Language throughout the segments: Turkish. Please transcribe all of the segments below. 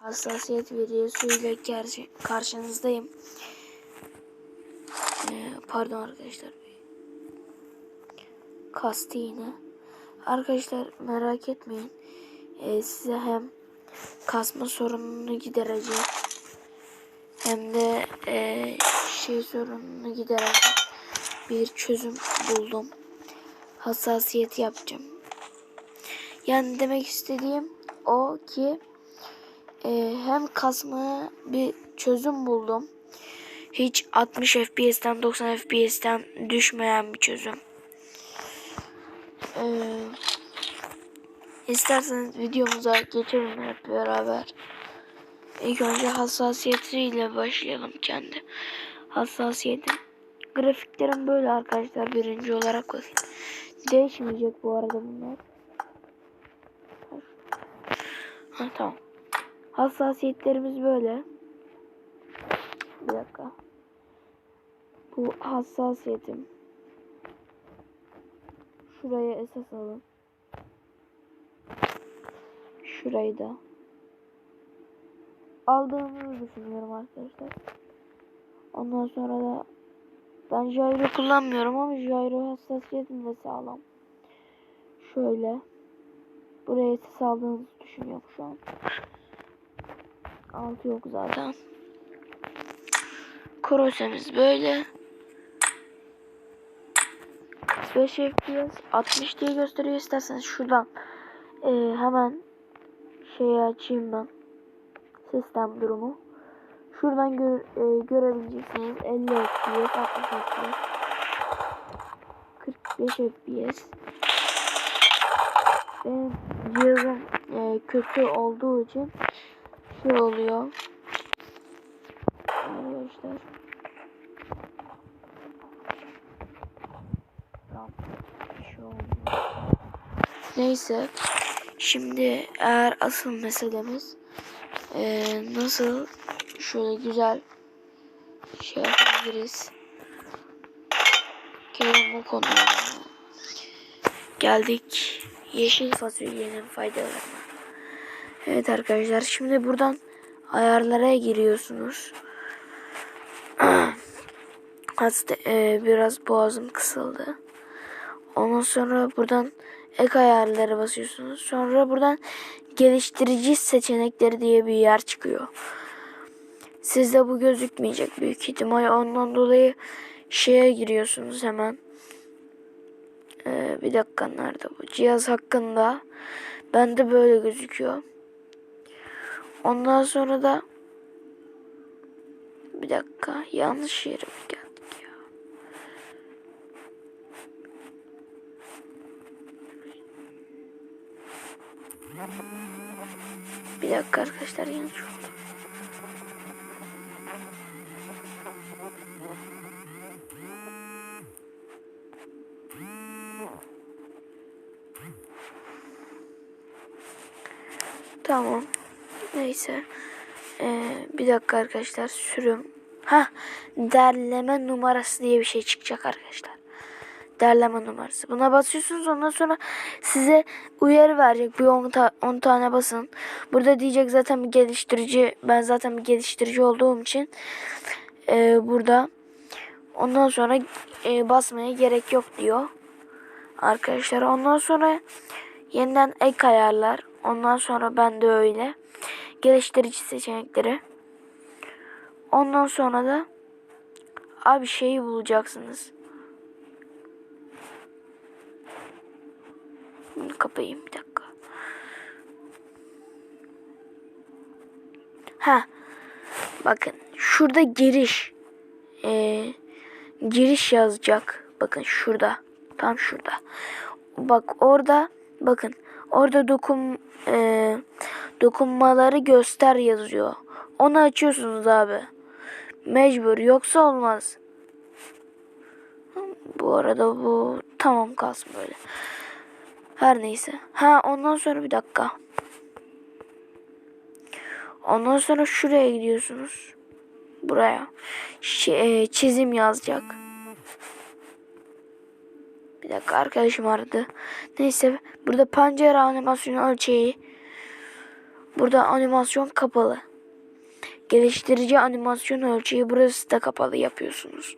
hassasiyet videosuyla karşı, karşınızdayım. Ee, pardon arkadaşlar. Kastı yine. Arkadaşlar merak etmeyin. Ee, size hem kasma sorununu giderecek hem de e, şey sorununu giderecek bir çözüm buldum. Hassasiyet yapacağım. Yani demek istediğim o ki e, hem kasmaya bir çözüm buldum. Hiç 60 FPS'ten 90 FPS'ten düşmeyen bir çözüm. Ee, isterseniz videomuza geçelim hep beraber. İlk önce hassasiyetiyle başlayalım kendi. Hassasiyetim. Grafiklerim böyle arkadaşlar birinci olarak bakın. Değişmeyecek bu arada bunlar. Ha, tamam. Hassasiyetlerimiz böyle. Bir dakika. Bu hassasiyetim. Şuraya esas alın. Şurayı da. Aldığımızı düşünüyorum arkadaşlar. Ondan sonra da ben gyro kullanmıyorum ama gyro hassasiyetim de sağlam. Şöyle. Buraya ses aldığınızı düşünüyorum şu an. Altı yok zaten. Korosemiz böyle. 5 FPS 60 diye gösteriyor. İsterseniz şuradan e, hemen şeyi açayım ben. Sistem durumu. Şuradan gör, e, görebileceksiniz. 50 FPS 60 FPS 45 FPS benim cihazım e, kötü olduğu için şey oluyor. Arkadaşlar. Şey. Neyse. Şimdi eğer asıl meselemiz e, nasıl şöyle güzel şey yapabiliriz? Gelin bu konuya geldik. Yeşil fasulyenin faydalarına Evet arkadaşlar şimdi buradan ayarlara giriyorsunuz Hasta, e, biraz boğazım kısıldı. Ondan sonra buradan ek ayarları basıyorsunuz. Sonra buradan geliştirici seçenekleri diye bir yer çıkıyor. Sizde bu gözükmeyecek büyük ihtimal. Ondan dolayı şeye giriyorsunuz hemen. Ee, bir dakika nerede bu? Cihaz hakkında. Bende böyle gözüküyor. Ondan sonra da bir dakika yanlış yere mi geldik ya? Bir dakika arkadaşlar yanlış oldu. Tamam. Neyse. Ee, bir dakika arkadaşlar sürüm. Ha derleme numarası diye bir şey çıkacak arkadaşlar. Derleme numarası. Buna basıyorsunuz ondan sonra size uyarı verecek. Bir 10, ta 10 tane basın. Burada diyecek zaten bir geliştirici. Ben zaten bir geliştirici olduğum için e, burada ondan sonra e, basmaya gerek yok diyor. Arkadaşlar ondan sonra yeniden ek ayarlar. Ondan sonra ben de öyle. Geliştirici seçenekleri. Ondan sonra da abi şeyi bulacaksınız. Bunu kapayayım bir dakika. Ha. Bakın şurada giriş. Ee, giriş yazacak. Bakın şurada. Tam şurada. Bak orada bakın orada dokun e, dokunmaları göster yazıyor. Onu açıyorsunuz abi. Mecbur yoksa olmaz. Bu arada bu tamam kalsın böyle. Her neyse. Ha ondan sonra bir dakika. Ondan sonra şuraya gidiyorsunuz. Buraya. Ş- e, çizim yazacak. Bir dakika arkadaşım aradı. Neyse burada pancara animasyon ölçeği Burada animasyon kapalı. Geliştirici animasyon ölçeği burası da kapalı yapıyorsunuz.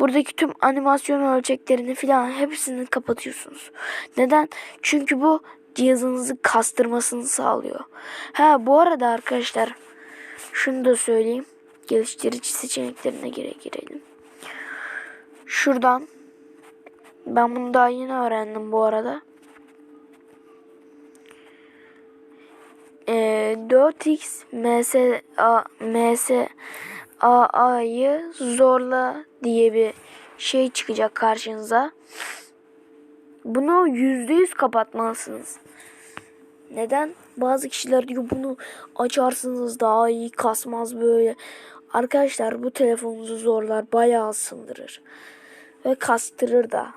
Buradaki tüm animasyon ölçeklerini filan hepsini kapatıyorsunuz. Neden? Çünkü bu cihazınızı kastırmasını sağlıyor. Ha bu arada arkadaşlar şunu da söyleyeyim. Geliştirici seçeneklerine gire girelim. Şuradan ben bunu daha yeni öğrendim bu arada. Ee, 4x ms zorla diye bir şey çıkacak karşınıza. Bunu yüzde yüz kapatmalısınız. Neden? Bazı kişiler diyor bunu açarsınız daha iyi kasmaz böyle. Arkadaşlar bu telefonunuzu zorlar bayağı ısındırır. Ve kastırır da.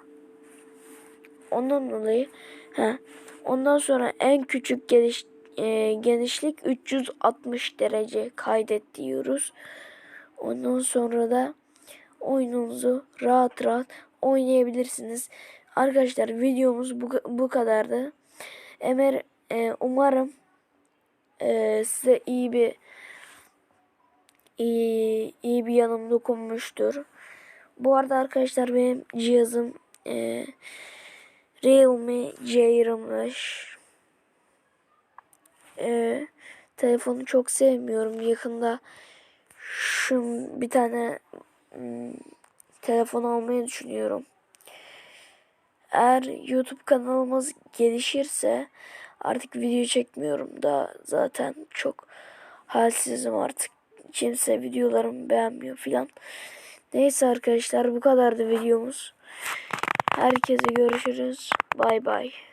Ondan dolayı he, ondan sonra en küçük geliş, e, genişlik 360 derece kaydet diyoruz. Ondan sonra da oyununuzu rahat rahat oynayabilirsiniz. Arkadaşlar videomuz bu, bu kadardı. Emer e, umarım e, size iyi bir iyi, iyi bir yanım dokunmuştur. Bu arada arkadaşlar benim cihazım e, Realme C25 e, telefonu çok sevmiyorum. Yakında şu bir tane hmm, telefon almayı düşünüyorum. Eğer YouTube kanalımız gelişirse artık video çekmiyorum da zaten çok halsizim artık. Kimse videolarımı beğenmiyor filan. Neyse arkadaşlar bu kadardı videomuz. Herkese görüşürüz. Bay bay.